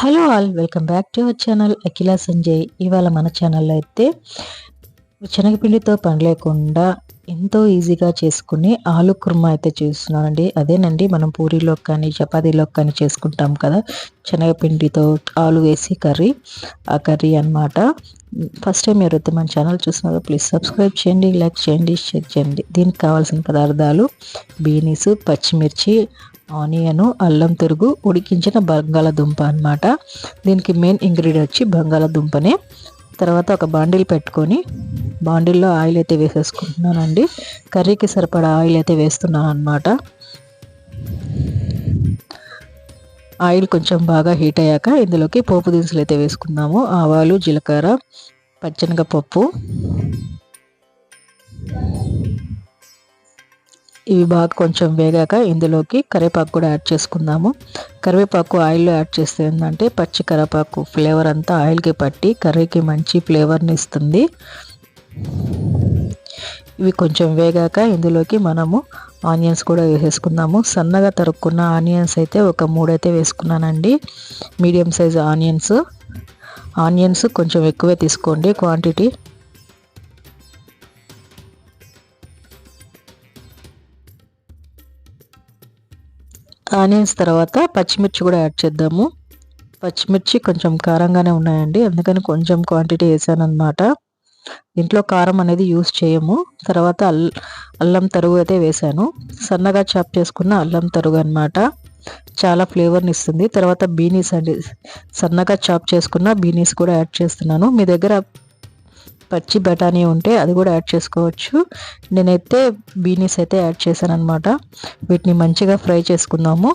Hello all welcome back to our channel Akhila Sanjay. ఇవాళ మన ఛానల్లో అయితే శనగపిండితో పని లేకుండా ఎంతో ఈజీగా చేసుకుని ఆలు కుర్మా అయితే చేస్తున్నానండి. అదేనండి మనం పూరీలో కానీ చపాతీలో కానీ చేసుకుంటాం కదా. శనగపిండితో ఆలు వేసి కర్రీ ఆ కర్రీ అనమాట ఫస్ట్ టైం ఎవరైతే మన ఛానల్ చూస్తున్నారో ప్లీజ్ సబ్స్క్రైబ్ చేయండి లైక్ చేయండి షేర్ చేయండి. దీనికి కావాల్సిన పదార్థాలు బీనీస్ పచ్చిమిర్చి ఆనియను అల్లం తిరుగు ఉడికించిన బంగాళదుంప అనమాట దీనికి మెయిన్ ఇంగ్రీడియంట్ వచ్చి బంగాళదుంపనే. తర్వాత ఒక బాండిల్ పెట్టుకొని బాండిల్లో ఆయిల్ అయితే వేసేసుకుంటున్నానండి. కర్రీకి సరిపడా ఆయిల్ అయితే వేస్తున్నాను అనమాట ఆయిల్ కొంచెం బాగా హీట్ అయ్యాక ఇందులోకి పోపు దినుసులు అయితే వేసుకుందాము. ఆవాలు జీలకర్ర పచ్చనగపప్పు. ఇవి బాగా కొంచెం వేగాక ఇందులోకి కరివేపాకు కూడా యాడ్ చేసుకుందాము. కరివేపాకు ఆయిల్లో యాడ్ చేస్తే ఏంటంటే పచ్చి కరివేపాకు ఫ్లేవర్ అంతా ఆయిల్కి పట్టి కర్రీకి మంచి ఫ్లేవర్ని ఇస్తుంది. ఇవి కొంచెం వేగాక ఇందులోకి మనము ఆనియన్స్ కూడా వేసేసుకుందాము. సన్నగా తరుక్కున్న ఆనియన్స్ అయితే ఒక మూడైతే వేసుకున్నానండి. Medium size onions. ఆనియన్స్ కొంచెం ఎక్కువే తీసుకోండి క్వాంటిటీ. ఆనియన్స్ తర్వాత పచ్చిమిర్చి కూడా యాడ్ చేద్దాము. పచ్చిమిర్చి కొంచెం కారంగానే ఉన్నాయండి. అందుకని కొంచెం క్వాంటిటీ వేసాను అనమాట ఇంట్లో కారం అనేది యూస్ చేయము. తర్వాత అల్ అల్లం తరుగు అయితే వేసాను. సన్నగా చాప్ చేసుకున్న అల్లం తరుగు అనమాట చాలా ఫ్లేవర్ని ఇస్తుంది. తర్వాత బీనీస్ అండి. సన్నగా చాప్ చేసుకున్న బీనీస్ కూడా యాడ్ చేస్తున్నాను. మీ దగ్గర పచ్చి బఠానీ ఉంటే అది కూడా యాడ్ చేసుకోవచ్చు. నేనైతే బీనీస్ అయితే యాడ్ చేశాను అనమాట వీటిని మంచిగా ఫ్రై చేసుకుందాము.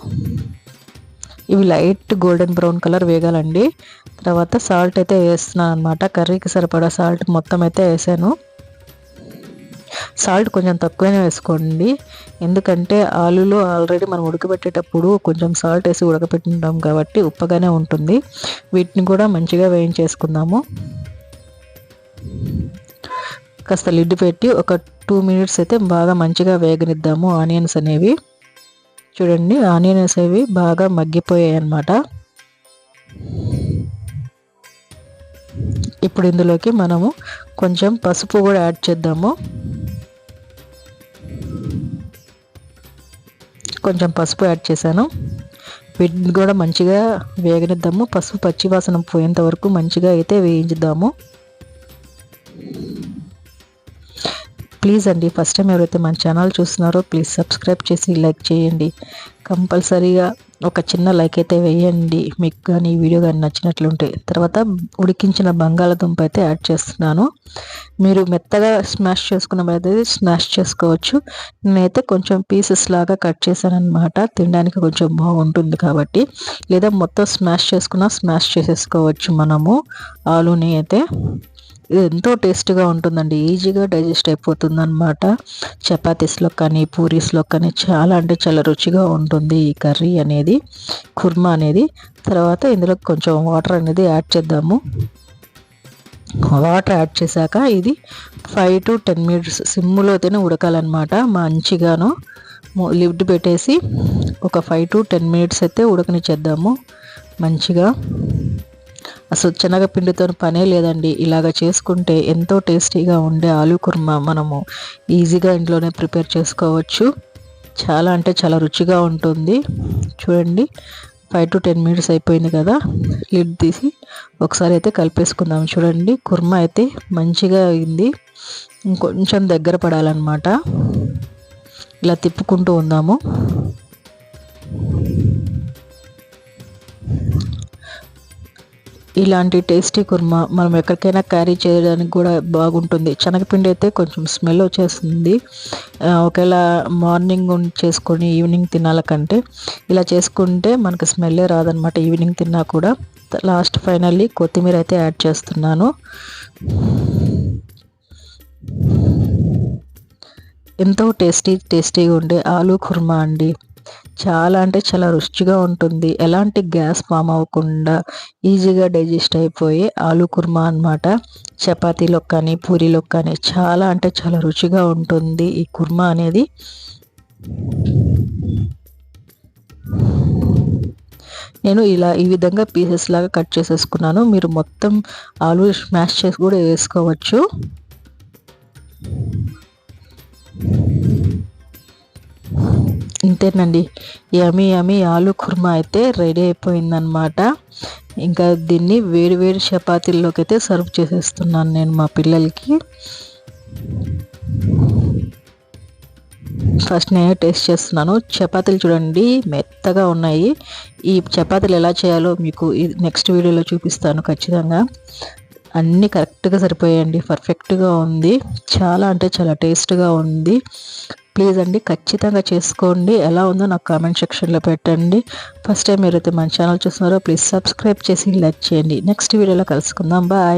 ఇవి లైట్ గోల్డెన్ బ్రౌన్ కలర్ వేగాలండి. తర్వాత సాల్ట్ అయితే వేస్తున్నాను అనమాట కర్రీకి సరిపడా సాల్ట్ మొత్తం అయితే వేసాను. సాల్ట్ కొంచెం తక్కువనే వేసుకోండి. ఎందుకంటే ఆలులో ఆల్రెడీ మనం ఉడకబెట్టేటప్పుడు కొంచెం సాల్ట్ వేసి ఉడకబెట్టింటాం కాబట్టి ఉప్పగానే ఉంటుంది. వీటిని కూడా మంచిగా వేయించేసుకుందాము. కాస్త లిడ్ పెట్టి ఒక టూ మినిట్స్ అయితే బాగా మంచిగా వేగనిద్దాము. ఆనియన్స్ అనేవి. చూడండి ఆనియన్స్ అవి బాగా మగ్గిపోయాయి అన్నమాట ఇప్పుడు ఇందులోకి మనము కొంచెం పసుపు కూడా యాడ్ చేద్దాము. కొంచెం పసుపు యాడ్ చేశాను. వీటిని కూడా మంచిగా వేగనిద్దాము. పసుపు పచ్చివాసన పోయేంత వరకు మంచిగా అయితే వేయించుద్దాము ప్లీజ్ అండి ఫస్ట్ టైం ఎవరైతే మన ఛానల్ చూస్తున్నారో ప్లీజ్ సబ్స్క్రైబ్ చేసి లైక్ చేయండి. కంపల్సరీగా ఒక చిన్న లైక్ అయితే వేయండి. మీకు కానీ ఈ వీడియో కానీ నచ్చినట్లుంటే. తర్వాత ఉడికించిన బంగాళదుంప అయితే యాడ్ చేస్తున్నాను. మీరు మెత్తగా స్మాష్ చేసుకున్నమైతే స్మాష్ చేసుకోవచ్చు. నేనైతే కొంచెం పీసెస్ లాగా కట్ చేశాను అనమాట తినడానికి కొంచెం బాగుంటుంది కాబట్టి. లేదా మొత్తం స్మాష్ చేసుకున్నా స్మాష్ చేసేసుకోవచ్చు మనము ఆలుని అయితే. ఎంతో టేస్ట్గా ఉంటుందండి. ఈజీగా డైజెస్ట్ అయిపోతుంది అనమాట చపాతీస్లో కానీ పూరీస్లో కానీ చాలా అంటే చాలా రుచిగా ఉంటుంది ఈ కర్రీ అనేది కుర్మా అనేది. తర్వాత ఇందులో కొంచెం వాటర్ అనేది యాడ్ చేద్దాము. వాటర్ యాడ్ చేశాక ఇది ఫైవ్ టు టెన్ మినిట్స్ సిమ్లో అయితేనే ఉడకాలన్నమాట. మంచిగాను లిఫ్ట్ పెట్టేసి ఒక ఫైవ్ టు టెన్ మినిట్స్ అయితే ఉడకనిచ్చేద్దాము. మంచిగా అసలు శనగపిండితో పనే లేదండి. ఇలాగ చేసుకుంటే ఎంతో టేస్టీగా ఉండే ఆలు కుర్మా మనము ఈజీగా ఇంట్లోనే ప్రిపేర్ చేసుకోవచ్చు. చాలా అంటే చాలా రుచిగా ఉంటుంది. చూడండి ఫైవ్ టు టెన్ మినిట్స్ అయిపోయింది కదా. లిడ్ తీసి ఒకసారి అయితే కలిపేసుకుందాం. చూడండి కుర్మా అయితే మంచిగా అయింది. ఇంకొంచెం దగ్గర పడాలన్నమాట. ఇలా తిప్పుకుంటూ ఉందాము. ఇలాంటి టేస్టీ కుర్మా మనం ఎక్కడికైనా క్యారీ చేయడానికి కూడా బాగుంటుంది. శనగపిండి అయితే కొంచెం స్మెల్ వచ్చేస్తుంది. ఒకవేళ మార్నింగ్ చేసుకొని ఈవినింగ్ తినాలకంటే ఇలా చేసుకుంటే మనకు స్మెల్లే రాదనమాట ఈవినింగ్ తిన్నా కూడా. లాస్ట్ ఫైనల్లీ కొత్తిమీర అయితే యాడ్ చేస్తున్నాను. ఎంతో టేస్టీ టేస్టీగా ఉండే ఆలూ కుర్మా అండి. చాలా అంటే చాలా రుచిగా ఉంటుంది. ఎలాంటి గ్యాస్ ఫామ్ అవ్వకుండా ఈజీగా డైజెస్ట్ అయిపోయే ఆలు కుర్మా అనమాట చపాతీలో కానీ పూరీలో కానీ చాలా అంటే చాలా రుచిగా ఉంటుంది ఈ కుర్మా అనేది. నేను ఇలా ఈ విధంగా పీసెస్ లాగా కట్ చేసేసుకున్నాను. మీరు మొత్తం ఆలు స్మాష్ చేసి కూడా వేసుకోవచ్చు. అంతేనండి యమీ యమీ ఆలు కుర్మా అయితే రెడీ అయిపోయిందనమాట ఇంకా దీన్ని వేడి వేడి చపాతీల్లోకి అయితే సర్వ్ చేసేస్తున్నాను నేను మా పిల్లలకి. ఫస్ట్ నేను టేస్ట్ చేస్తున్నాను. చపాతీలు చూడండి మెత్తగా ఉన్నాయి. ఈ చపాతీలు ఎలా చేయాలో మీకు నెక్స్ట్ వీడియోలో చూపిస్తాను ఖచ్చితంగా. అన్నీ కరెక్ట్గా సరిపోయాయండి. పర్ఫెక్ట్గా ఉంది. చాలా అంటే చాలా టేస్ట్గా ఉంది. ప్లీజ్ అండి ఖచ్చితంగా చేసుకోండి. ఎలా ఉందో నాకు కామెంట్ సెక్షన్లో పెట్టండి. ఫస్ట్ టైం మీరైతే మన ఛానల్ చూస్తున్నారో ప్లీజ్ సబ్స్క్రైబ్ చేసి లైక్ చేయండి. నెక్స్ట్ వీడియోలో కలుసుకుందాం. బాయ్.